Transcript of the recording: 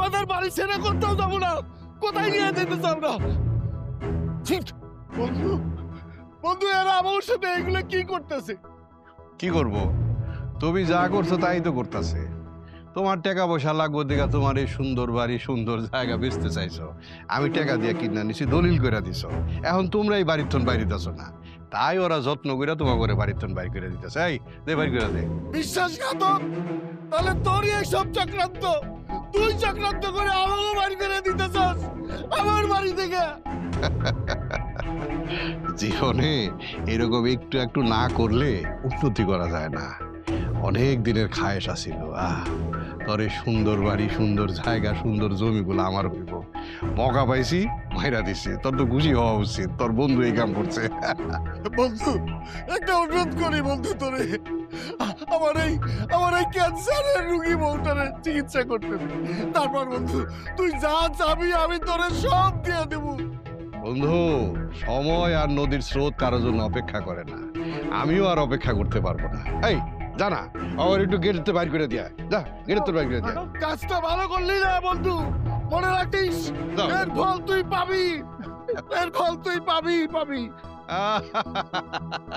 আমাদের বাড়ি ছেড়ে কোথাও যাব না। কোথায় নিয়ে যেতে চাও না বন্ধু বন্ধু এরা আমার সাথে এগুলো কি করতেছে? কি করব? তুমি যা করছ তাই তো করতেছে। তোমার টাকা পয়সা লাগবে দেখা তোমার এই সুন্দর বাড়ি সুন্দর জায়গা বেচতে চাইছো। আমি টাকা দিয়ে কিনা নিছি দলিল করে দিছো। এখন তোমরা এই বাড়ির থন বাইরে দিতেছো না। তাই ওরা যত্ন করে তোমার করে বাড়ির থন বাইর করে দিতেছে। এই দে বাইর করে দে। বিশ্বাসঘাতক তাহলে তোরই সব চক্রান্ত। তুই চক্রান্ত করে আমাকে বাড়ি করে দিতে চাস আমার বাড়ি থেকে। জীবনে এরকম একটু একটু না করলে উন্নতি করা যায় না। অনেক দিনের খায়েশ আসিল আহ। তোর এই সুন্দর বাড়ি সুন্দর জায়গা সুন্দর জমিগুলো আমার হইব মকা পাইছি মাইরা দিছি। তোর তো খুশি হওয়া উচিত। তোর বন্ধু এই কাম করছে। বন্ধু একটা অনুরোধ করি বন্ধু তোরে। আমার এই আমার এই ক্যান্সারের রুগী বউটারে চিকিৎসা করতে তারপর বন্ধু তুই যা চাবি আমি তোরে সব দিয়ে দেবো। বন্ধু সময় আর নদীর স্রোত কারোর জন্য অপেক্ষা করে না। আমিও আর অপেক্ষা করতে পারব না। এই জানা ওর একটু গেটতে বাইর করে দিয়া যা গেটতে বাইর করে দিয়া। কাজটা ভালো করলি না বন্ধু। মনে রাখিস। এর ফল তুই পাবি। এর ফল তুই পাবি পাবি।